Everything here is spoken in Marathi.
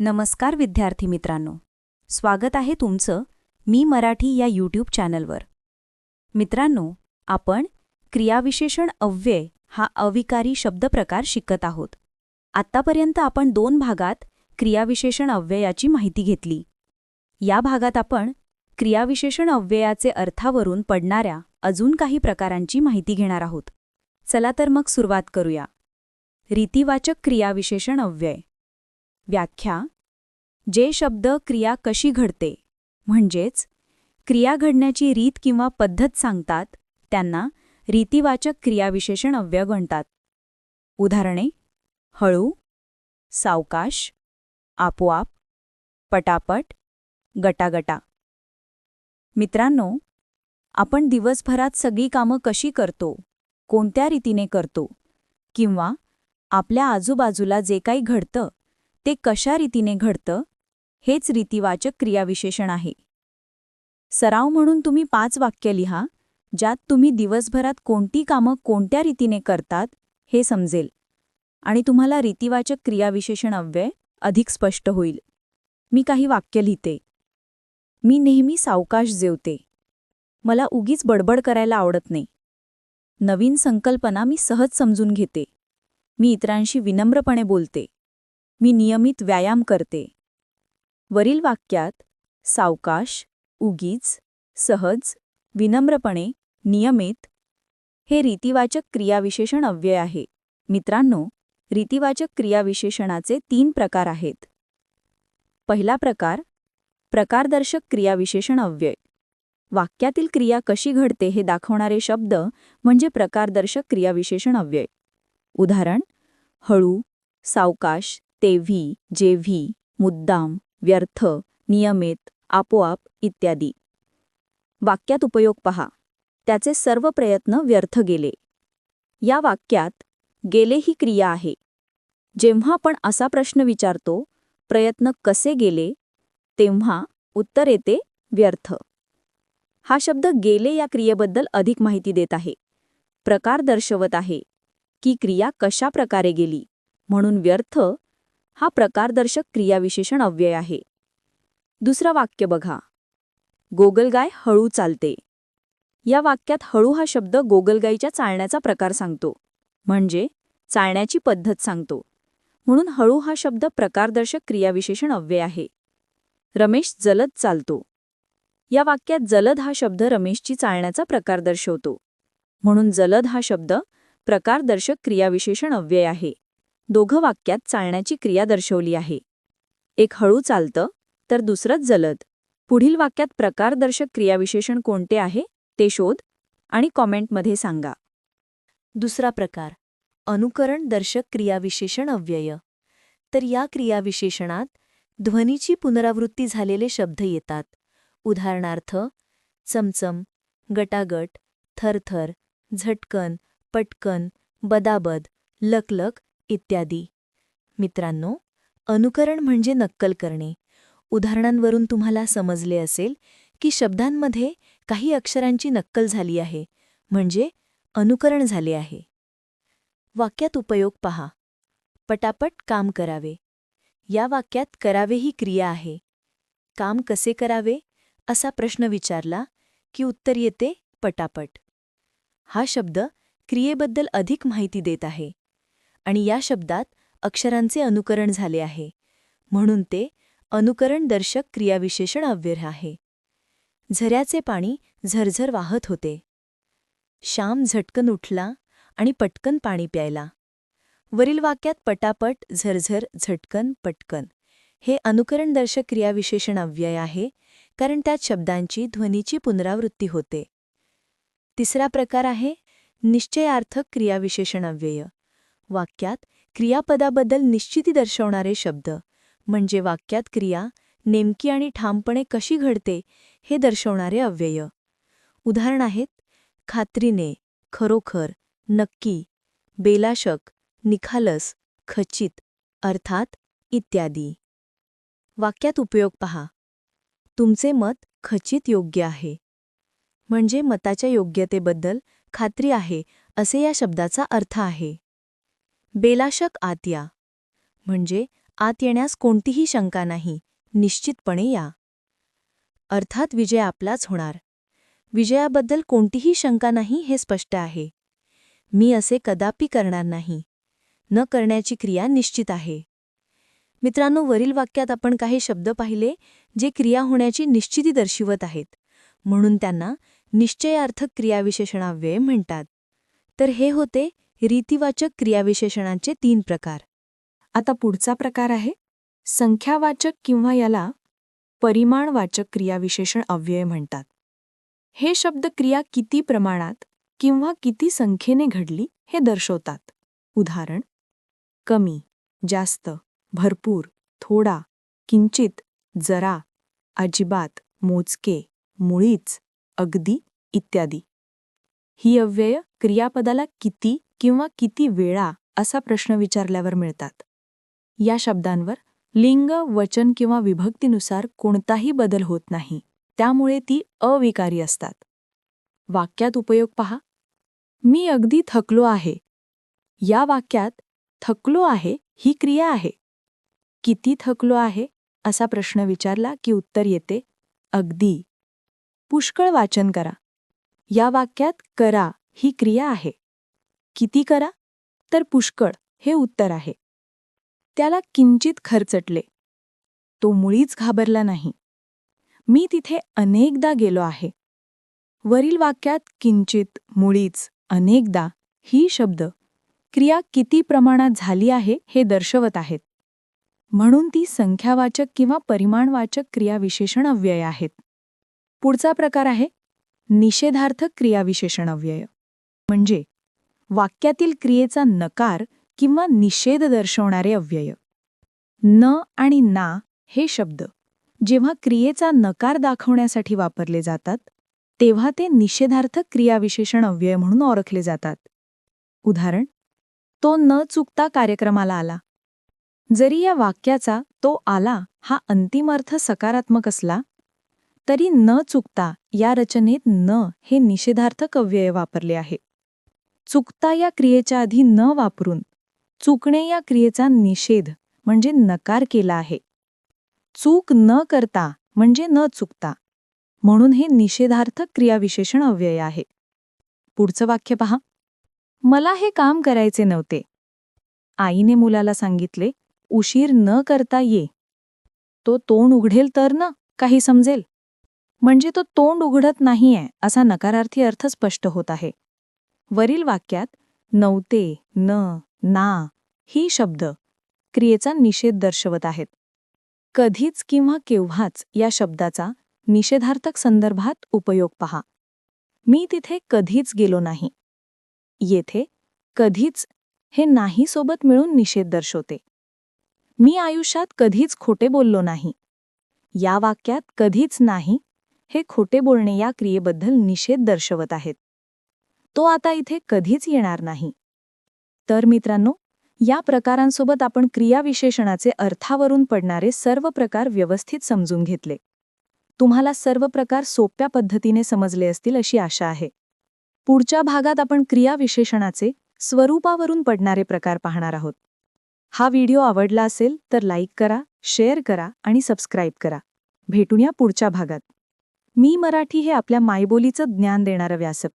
नमस्कार विद्यार्थी मित्रांनो. स्वागत आहे तुमचं मी मराठी या यूट्यूब चॅनलवर. मित्रांनो आपण क्रियाविशेषण अव्यय हा अविकारी शब्दप्रकार शिकत आहोत. आत्तापर्यंत आपण दोन भागात क्रियाविशेषण अव्ययाची माहिती घेतली. या भागात आपण क्रियाविशेषण अव्ययाचे अर्थावरून पडणाऱ्या अजून काही प्रकारांची माहिती घेणार आहोत. चला तर मग सुरुवात करूया. रीतिवाचक क्रियाविशेषण अव्यय. व्याख्या जे शब्द क्रिया कशी घडते म्हणजेच क्रिया घडण्याची रीत किंवा पद्धत सांगतात त्यांना रीतिवाचक क्रियाविशेषण अव्यय म्हणतात. उदाहरणे हळू सावकाश आपोआप पटापट गटागटा. मित्रांनो आपण दिवसभरात सगळी कामं कशी करतो कोणत्या रीतीने करतो किंवा आपल्या आजूबाजूला जे काही घडतं ते कशा रीतीने घडतं हेच रीतिवाचक क्रियाविशेषण आहे. सराव म्हणून तुम्ही पाच वाक्य लिहा ज्यात तुम्ही दिवसभरात कोणती कामं कोणत्या रीतीने करतात हे समजेल. आणि तुम्हाला रीतिवाचक क्रियाविशेषण अव्यय अधिक स्पष्ट होईल. मी काही वाक्य लिहिते. मी नेहमी सावकाश जेवते. मला उगीच बडबड करायला आवडत नाही. नवीन संकल्पना मी सहज समजून घेते. मी इतरांशी विनम्रपणे बोलते. मी नियमित व्यायाम करते. वरील वाक्यात सावकाश उगीच सहज विनम्रपणे नियमित हे रीतिवाचक क्रियाविशेषण अव्यय आहे. मित्रांनो रीतिवाचक क्रियाविशेषणाचे तीन प्रकार आहेत. पहिला प्रकार प्रकारदर्शक क्रियाविशेषण अव्यय. वाक्यातील क्रिया कशी घडते हे दाखवणारे शब्द म्हणजे प्रकारदर्शक क्रियाविशेषण अव्यय. उदाहरण हळू सावकाश तेव्ही जेव्ही मुद्दाम व्यर्थ नियमित आपोआप इत्यादी. वाक्यात उपयोग पहा. त्याचे सर्व प्रयत्न व्यर्थ गेले. या वाक्यात गेले ही क्रिया आहे. जेव्हा आपण असा प्रश्न विचारतो प्रयत्न कसे गेले तेव्हा उत्तर येते व्यर्थ. हा शब्द गेले या क्रियेबद्दल अधिक माहिती देत आहे. प्रकार दर्शवत आहे की क्रिया कशा प्रकारे गेली म्हणून व्यर्थ हा प्रकारदर्शक क्रियाविशेषण अव्यय आहे. दुसरं वाक्य बघा. गोगलगाय हळू चालते. या वाक्यात हळू हा शब्द गोगलगाईच्या चालण्याचा प्रकार सांगतो. म्हणजे चालण्याची पद्धत सांगतो. म्हणून हळू हा शब्द प्रकारदर्शक क्रियाविशेषण अव्यय आहे. रमेश जलद चालतो. या वाक्यात जलद हा शब्द रमेशची चालण्याचा प्रकार दर्शवतो. म्हणून जलद हा शब्द प्रकारदर्शक क्रियाविशेषण अव्यय आहे. दोघं वाक्यात चालण्याची क्रिया दर्शवली आहे. एक हळू चालतं तर दुसरंच जलद. पुढील वाक्यात प्रकारदर्शक क्रियाविशेषण कोणते आहे ते शोध आणि कॉमेंटमध्ये सांगा. दुसरा प्रकार अनुकरण दर्शक क्रियाविशेषण अव्यय. तर या क्रियाविशेषणात ध्वनीची पुनरावृत्ती झालेले शब्द येतात. उदाहरणार्थ चमचम गटागट थरथर झटकन पटकन बदाबद लकलक इत्यादी. मित्रांनो अनुकरण म्हणजे नक्कल करणे. उदाहरणांवरून तुम्हाला समजले असेल की शब्दांमध्ये काही अक्षरांची नक्कल झाली आहे म्हणजे अनुकरण झाले आहे. वाक्यात उपयोग पहा. पटापट काम करावे. या वाक्यात करावे ही क्रिया आहे. काम कसे करावे? असा प्रश्न विचारला की उत्तर येते पटापट. हा शब्द क्रियेबद्दल अधिक माहिती देत आहे. आणि या शब्दात अक्षरांचे अनुकरण झाले आहे. म्हणून ते अनुकरण दर्शक क्रियाविशेषण अव्यय आहे. झऱ्याचे पाणी झरझर वाहत होते. श्याम झटकन उठला आणि पटकन पाणी प्यायला. वरील वाक्यात पटापट झरझर झटकन पटकन हे अनुकरणदर्शक क्रियाविशेषण अव्यय आहे कारण त्यात शब्दांची ध्वनीची पुनरावृत्ती होते. तिसरा प्रकार आहे निश्चयार्थक क्रियाविशेषण अव्यय. वाक्यात क्रियापदाबद्दल निश्चिती दर्शवणारे शब्द. म्हणजे वाक्यात क्रिया नेमकी आणि ठामपणे कशी घडते हे दर्शवणारे अव्यय. उदाहरण आहेत खात्रीने खरोखर नक्की बेलाशक निखालस खचित अर्थात इत्यादी. वाक्यात उपयोग पहा. तुमचे मत खचित योग्य आहे. म्हणजे मताच्या योग्यतेबद्दल खात्री आहे असे या शब्दाचा अर्थ आहे. बेलाशक आत या. म्हणजे आत येण्यास कोणतीही शंका नाही निश्चितपणे या. अर्थात विजय आपलाच होणार. विजयाबद्दल कोणतीही शंका नाही हे स्पष्ट आहे. मी असे कदापि करणार नाही. न करण्याची क्रिया निश्चित आहे. मित्रांनो वरील वाक्यात आपण काही शब्द पाहिले जे क्रिया होण्याची निश्चिती दर्शवत आहेत. म्हणून त्यांना निश्चयार्थक क्रियाविशेषणाव्यय म्हणतात. तर हे होते रीतिवाचक क्रियाविशेषणांचे तीन प्रकार. आता पुढचा प्रकार आहे. संख्यावाचक किंवा याला परिमाणवाचक क्रियाविशेषण अव्यय म्हणतात. हे शब्द क्रिया किती प्रमाणात किंवा किती संख्येने घडली हे दर्शवतात. उदाहरण कमी जास्त भरपूर थोडा किंचित जरा अजिबात मोजके मुळीच अगदी इत्यादी. ही अव्यय क्रियापदाला किती किंवा किती वेळा असा प्रश्न विचारल्यावर मिळतात. या शब्दांवर लिंग वचन किंवा विभक्तीनुसार कोणताही बदल होत नाही. त्यामुळे ती अविकारी असतात. वाक्यात उपयोग पहा. मी अगदी थकलो आहे. या वाक्यात थकलो आहे ही क्रिया आहे. किती थकलो आहे असा प्रश्न विचारला की उत्तर येते अगदी. पुष्कळ वाचन करा. या वाक्यात करा ही क्रिया आहे. किती करा? तर पुष्कळ हे उत्तर आहे. त्याला किंचित खरचटले. तो मुळीच घाबरला नाही. मी तिथे अनेकदा गेलो आहे. वरील वाक्यात किंचित मुळीच अनेकदा ही शब्द क्रिया किती प्रमाणात झाली आहे हे दर्शवत आहेत. म्हणून ती संख्यावाचक किंवा परिमाणवाचक क्रियाविशेषण अव्यय आहेत. पुढचा प्रकार आहे निषेधार्थक क्रियाविशेषण अव्यय म्हणजे वाक्यातील क्रियेचा नकार किंवा निषेध दर्शवणारे अव्यय. न आणि ना हे शब्द जेव्हा क्रियेचा नकार दाखवण्यासाठी वापरले जातात तेव्हा ते निषेधार्थक क्रियाविशेषण अव्यय म्हणून ओळखले जातात. उदाहरण तो न चुकता कार्यक्रमाला आला. जरी या वाक्याचा तो आला हा अंतिम अर्थ सकारात्मक असला तरी न चुकता या रचनेत न हे निषेधार्थक अव्यय वापरले आहे. चुकता या क्रियेच्या आधी न वापरून चुकणे या क्रियेचा निषेध म्हणजे नकार केला आहे. चूक न करता म्हणजे न चुकता म्हणून हे निषेधार्थक क्रियाविशेषण अव्यय आहे. पुढचं वाक्य पहा. मला हे काम करायचे नव्हते. आईने मुलाला सांगितले उशीर न करता ये. तो तोंड उघडेल तर ना? काही समजेल? म्हणजे तो तोंड उघडत नाहीये असा नकारार्थी अर्थ स्पष्ट होत आहे. वरील वाक्यात नव्हते न ना ही शब्द क्रियेचा निषेध दर्शवत आहेत. कधीच किंवा केव्हाच या शब्दाचा निषेधार्थक संदर्भात उपयोग पहा. मी तिथे कधीच गेलो नाही. येथे कधीच हे नाही सोबत मिळून निषेध दर्शवते. मी आयुष्यात कधीच खोटे बोललो नाही. या वाक्यात कधीच नाही हे खोटे बोलणे या क्रियेबद्दल निषेध दर्शवत आहेत. तो आता इथे कधीच येणार नाही. तर मित्रांनो या प्रकारांसोबत आपण क्रियाविशेषणाचे अर्थावरून पडणारे सर्व प्रकार व्यवस्थित समजून घेतले. तुम्हाला सर्व प्रकार सोप्या पद्धतीने समजले असतील अशी आशा आहे. पुढच्या भागात आपण क्रियाविशेषणाचे स्वरूपावरून पडणारे प्रकार पाहणार आहोत. हा व्हिडिओ आवडला असेल तर लाईक करा शेअर करा आणि सबस्क्राईब करा. भेटूया पुढच्या भागात. मी मराठी हे आपल्या मायबोलीचं ज्ञान देणारं व्यासप.